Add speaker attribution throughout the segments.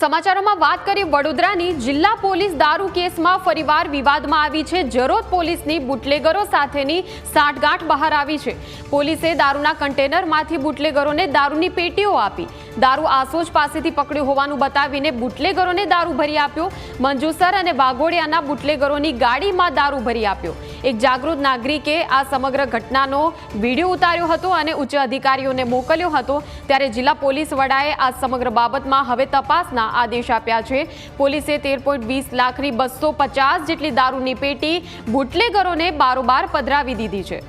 Speaker 1: સમાચારોમાં વાત કરીએ વડોદરાની. જિલ્લા પોલીસ દારૂ કેસમાં ફરીવાર વિવાદમાં આવી છે. જરોદ પોલીસની બુટલેગરો સાથેની સાંઠગાંઠ બહાર આવી છે. પોલીસે દારૂના કન્ટેનરમાંથી બુટલેગરોને દારૂની પેટીઓ આપી. દારૂ આસોજ પાસેથી પકડ્યો હોવાનું બતાવીને બુટલેગરોને દારૂ ભરી આપ્યો. મંજુસર અને વાઘોડિયાના બુટલેગરોની ગાડીમાં દારૂ ભરી આપ્યો. એક જાગૃત નાગરિકે આ સમગ્ર ઘટનાનો વીડિયો ઉતાર્યો હતો અને ઉચ્ચ અધિકારીઓને મોકલ્યો હતો. ત્યારે જિલ્લા પોલીસ વડાએ આ સમગ્ર બાબતમાં હવે તપાસના આદેશ આપ્યા છે. પોલીસે તેર વીસ લાખની બસો પચાસ જેટલી દારૂની પેટી બુટલેગરોને બારોબાર પધરાવી દીધી છે.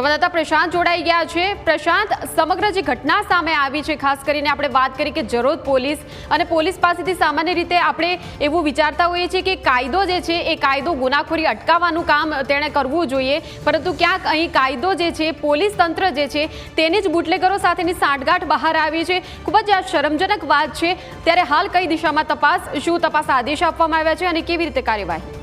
Speaker 1: સંવાદદાતા પ્રશાંત જોડાઈ ગયા છે. પ્રશાંત, સમગ્ર જે ઘટના સામે આવી છે, ખાસ કરીને આપણે વાત કરી કે જરોદ પોલીસ અને પોલીસ પાસેથી સામાન્ય રીતે આપણે એવું વિચારતા હોઈએ છીએ કે કાયદો જે છે, એ કાયદો ગુનાખોરી અટકાવવાનું કામ તેણે કરવું જોઈએ. પરંતુ ક્યાંક અહીં કાયદો જે છે, પોલીસ તંત્ર જે છે, તેની જ બુટલેગરો સાથેની સાંઠગાંઠ બહાર આવી છે. ખૂબ જ શરમજનક વાત છે. ત્યારે હાલ કઈ દિશામાં તપાસ, શું તપાસ આદેશ આપવામાં આવ્યા છે અને કેવી રીતે કાર્યવાહી?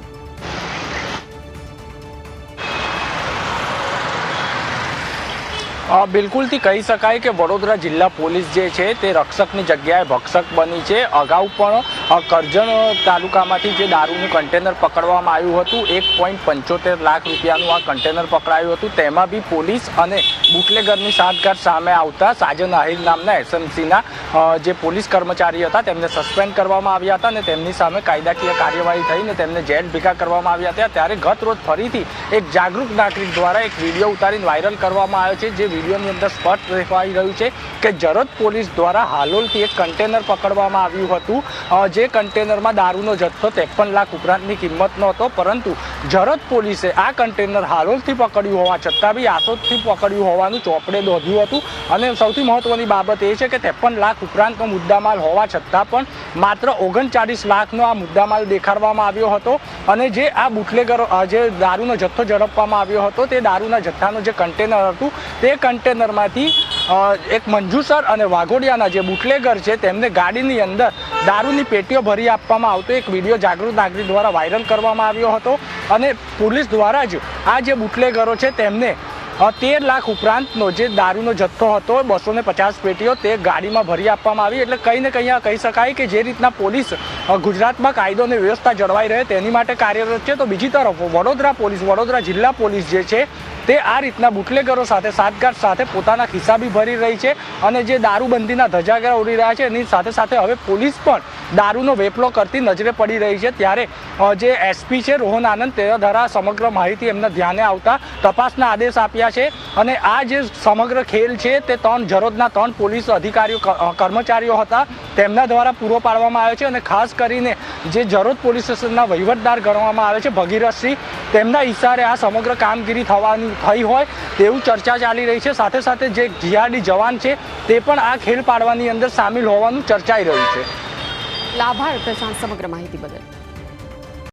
Speaker 2: બિલકુલથી કહી શકાય કે વડોદરા જિલ્લા પોલીસ જે છે તે રક્ષકની જગ્યાએ ભક્ષક બની છે. અગાઉ પણ કરજણ તાલુકામાંથી જે દારૂનું કન્ટેનર પકડવામાં આવ્યું હતું, એક પોઈન્ટ પંચોતેર લાખ રૂપિયાનું આ કન્ટેનર પકડાયું હતું. તેમાં બી પોલીસ અને બુટલેગરની સાંઠગાંઠ સામે આવતા સાજન આહિર નામના એસએમસીના જે પોલીસ કર્મચારી હતા, તેમને સસ્પેન્ડ કરવામાં આવ્યા હતા અને તેમની સામે કાયદાકીય કાર્યવાહી થઈને તેમને જેલ ભેગા કરવામાં આવ્યા હતા. ત્યારે ગત રોજ ફરીથી એક જાગૃત નાગરિક દ્વારા એક વીડિયો ઉતારીને વાયરલ કરવામાં આવ્યો છે, જે વિડીયોની અંદર સ્પષ્ટ દેખાઈ રહ્યું છે કે જરત પોલીસ દ્વારા હાલોલથી એક કન્ટેનર પકડવામાં આવ્યું હતું. જે કન્ટેનરમાં દારૂનો જથ્થો ત્રેપન લાખ ઉપરાંતની કિંમતનો હતો પરંતુ જરત પોલીસે આ કન્ટેનર હાલોલથી પકડ્યું હોવા છતાં બી આસોદથી પકડ્યું હોવાનું ચોપડે દોધ્યું હતું. અને સૌથી મહત્વની બાબત એ છે કે ત્રેપન લાખ ઉપરાંતનો મુદ્દામાલ હોવા છતાં પણ માત્ર ઓગણચાળીસ લાખનો આ મુદ્દામાલ દેખાડવામાં આવ્યો હતો. અને જે આ બુટલેગરો જે દારૂનો જથ્થો ઝડપવામાં આવ્યો હતો, તે દારૂના જથ્થાનું જે કન્ટેનર હતું, તે કન્ટેનરમાંથી એક મંજુસર અને વાઘોડિયાના જે બુટલેગર છે, તેમને ગાડીની અંદર દારૂની પેટીઓ ભરી આપવામાં આવતો એક વીડિયો જાગૃત નાગરિક દ્વારા વાયરલ કરવામાં આવ્યો હતો. અને પોલીસ દ્વારા જ આ જે બુટલેગરો છે, તેમને તેર લાખ ઉપરાંતનો જે દારૂનો જથ્થો હતો, બસો પચાસ પેટીઓ તે ગાડીમાં ભરી આપવામાં આવી. એટલે કંઈ ને કંઈ કહી શકાય કે જે રીતના પોલીસ ગુજરાતમાં કાયદો અને વ્યવસ્થા જળવાઈ રહે તેની માટે કાર્યરત છે. તો બીજી તરફ, વડોદરા પોલીસ, વડોદરા જિલ્લા પોલીસ જે છે, તે આ રીતના બુટલેગરો સાથે, સાતગાંઠ સાથે પોતાના ખિસ્સા બી ભરી રહી છે અને જે દારૂબંધીના ધજાગરા ઉડી રહ્યા છે, એની સાથે સાથે હવે પોલીસ પણ દારૂનો વેપલો કરતી નજરે પડી રહી છે. ત્યારે જે એસપી છે, રોહન આનંદ તે દ્વારા સમગ્ર માહિતી એમના ધ્યાને આવતા તપાસના આદેશ આપ્યા છે અને આ જે સમગ્ર ખેલ છે, તે ત્રણ જરોદના ત્રણ પોલીસ અધિકારીઓ કર્મચારીઓ હતા, તેમના દ્વારા પૂરો પાડવામાં આવ્યો છે અને ખાસ કરીને જે જરોદ પોલીસ સ્ટેશનના વહીવટદાર ગણવામાં આવે છે, ભગીરથસિંહ, તેમના ઈશારે આ સમગ્ર કામગીરી થવાની થઈ હોય તેવું ચર્ચા ચાલી રહી છે. સાથે સાથે જે જીઆરડી જવાન છે, તે પણ આ ખેલ પાડવાની અંદર સામેલ હોવાનું ચર્ચાઈ રહ્યું છે.
Speaker 1: આભાર પ્રશાંત સમગ્ર માહિતી બદલ.